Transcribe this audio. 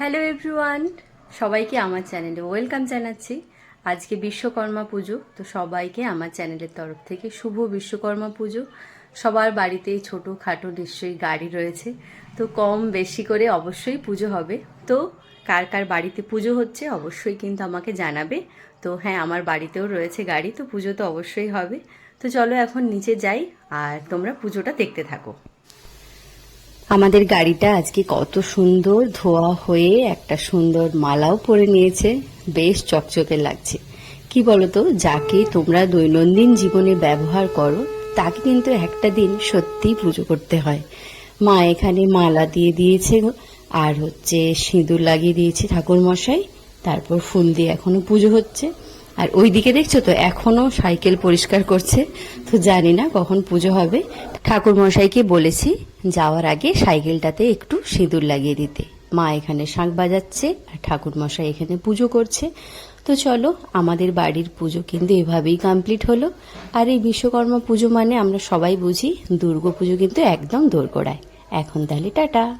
Hello everyone সবাইকে আমার চ্যানেলে ওয়েলকাম জানাচ্ছি। আজকে বিশ্বকর্মা পুজো, তো সবাইকে আমার চ্যানেলের তরফ থেকে শুভ বিশ্বকর্মা পুজো। সবার বাড়িতেই ছোটো খাটো নিশ্চয়ই গাড়ি রয়েছে, তো কম বেশি করে অবশ্যই পুজো হবে। তো কার কার বাড়িতে পুজো হচ্ছে অবশ্যই কিন্তু আমাকে জানাবে। তো হ্যাঁ আমার বাড়িতেও রয়েছে গাড়ি, তো পুজো তো অবশ্যই হবে। তো চলো এখন নিচে যাই, আর তোমরা পুজোটা দেখতে থাকো। আমাদের গাড়িটা আজকে কত সুন্দর ধোয়া হয়ে একটা সুন্দর মালাও পরে নিয়েছে। বেশ চকচকে লাগছে। কি বলতো, যাকে তোমরা দৈনন্দিন জীবনে ব্যবহার করো, তাকে কিন্তু একটা দিন সত্যিই পুজো করতে হয়। মা এখানে মালা দিয়ে দিয়েছে আর হচ্ছে সিঁদুর লাগিয়ে দিয়েছে ঠাকুর মশাই তারপর ফুল দিয়ে এখনও পুজো হচ্ছে। আর ওইদিকে দেখছ তো, এখনও সাইকেল পরিষ্কার করছে। তো জানি না কখন পুজো হবে। ঠাকুর মশাইকে বলেছি যাওয়ার আগে সাইকেলটাতে একটু সিঁদুর লাগিয়ে দিতে। মা এখানে শাঁখ বাজাচ্ছে আর ঠাকুর মশাই এখানে পুজো করছে। তো চলো, আমাদের বাড়ির পুজো কিন্তু এভাবেই কমপ্লিট হলো। আর এই বিশ্বকর্মা পুজো মানে আমরা সবাই বুঝি, দুর্গা পুজো কিন্তু একদম দোরগোড়ায়। এখন তাহলে টাটা।